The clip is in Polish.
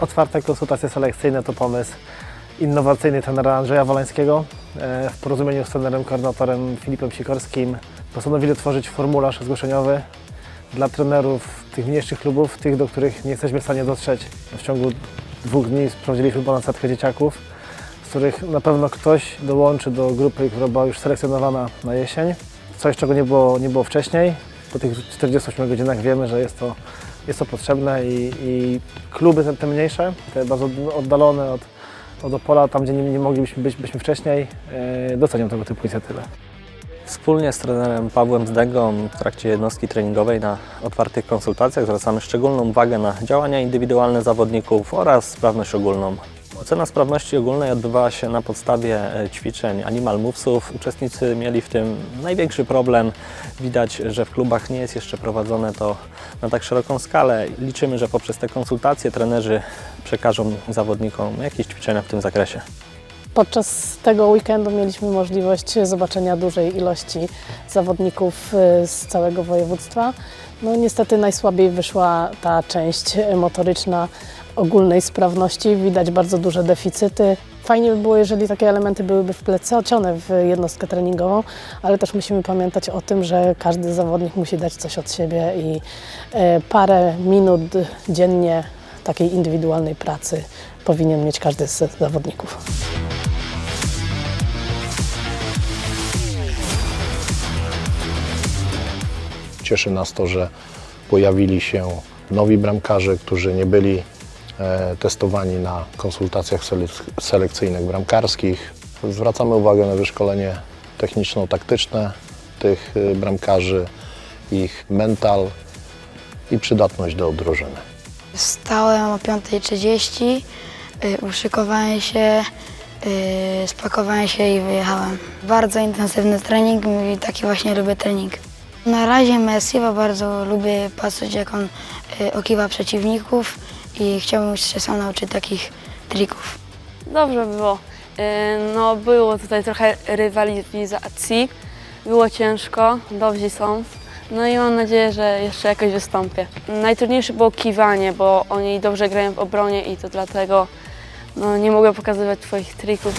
Otwarte konsultacje selekcyjne to pomysł innowacyjny trenera Andrzeja Wolańskiego. E, W porozumieniu z trenerem koordynatorem Filipem Sikorskim postanowili otworzyć formularz zgłoszeniowy dla trenerów tych mniejszych klubów, tych, do których nie jesteśmy w stanie dotrzeć. W ciągu dwóch dni sprawdziliśmy ponad setkę dzieciaków, z których na pewno ktoś dołączy do grupy, która była już selekcjonowana na jesień. Coś, czego nie było, nie było wcześniej. Po tych 48 godzinach wiemy, że jest to, jest to potrzebne i, i kluby te, te mniejsze, te bardzo oddalone od, od Opola, tam gdzie nie, nie moglibyśmy być byśmy wcześniej, e, docenią tego typu inicjatywy. Wspólnie z trenerem Pawłem Zdegą w trakcie jednostki treningowej na otwartych konsultacjach zwracamy szczególną uwagę na działania indywidualne zawodników oraz sprawność ogólną. Ocena sprawności ogólnej odbywała się na podstawie e, ćwiczeń Animal Movesów. Uczestnicy mieli w tym największy problem. Widać, że w klubach nie jest jeszcze prowadzone to na tak szeroką skalę. Liczymy, że poprzez te konsultacje trenerzy przekażą zawodnikom jakieś ćwiczenia w tym zakresie. Podczas tego weekendu mieliśmy możliwość zobaczenia dużej ilości zawodników y, z całego województwa. No niestety najsłabiej wyszła ta część motoryczna ogólnej sprawności. Widać bardzo duże deficyty. Fajnie by było, jeżeli takie elementy byłyby wplecone w jednostkę treningową, ale też musimy pamiętać o tym, że każdy zawodnik musi dać coś od siebie i e, parę minut dziennie takiej indywidualnej pracy powinien mieć każdy z zawodników. Cieszy nas to, że pojawili się nowi bramkarze, którzy nie byli e, testowani na konsultacjach selek- selekcyjnych bramkarskich. Zwracamy uwagę na wyszkolenie techniczno-taktyczne tych e, bramkarzy, ich mental i przydatność do drużyny. Wstałem o 5.30, y, uszykowałem się, spakowałem się i wyjechałem. Bardzo intensywny trening i taki właśnie lubię trening. Na razie Messi, bo bardzo lubię patrzeć jak on y, okiwa przeciwników i chciałbym się sam nauczyć takich trików. Dobrze było. E, No, było tutaj trochę rywalizacji, było ciężko, dobrzy są. No i mam nadzieję, że jeszcze jakoś wystąpię. Najtrudniejsze było kiwanie, bo oni dobrze grają w obronie i to dlatego no, nie mogę pokazywać swoich trików.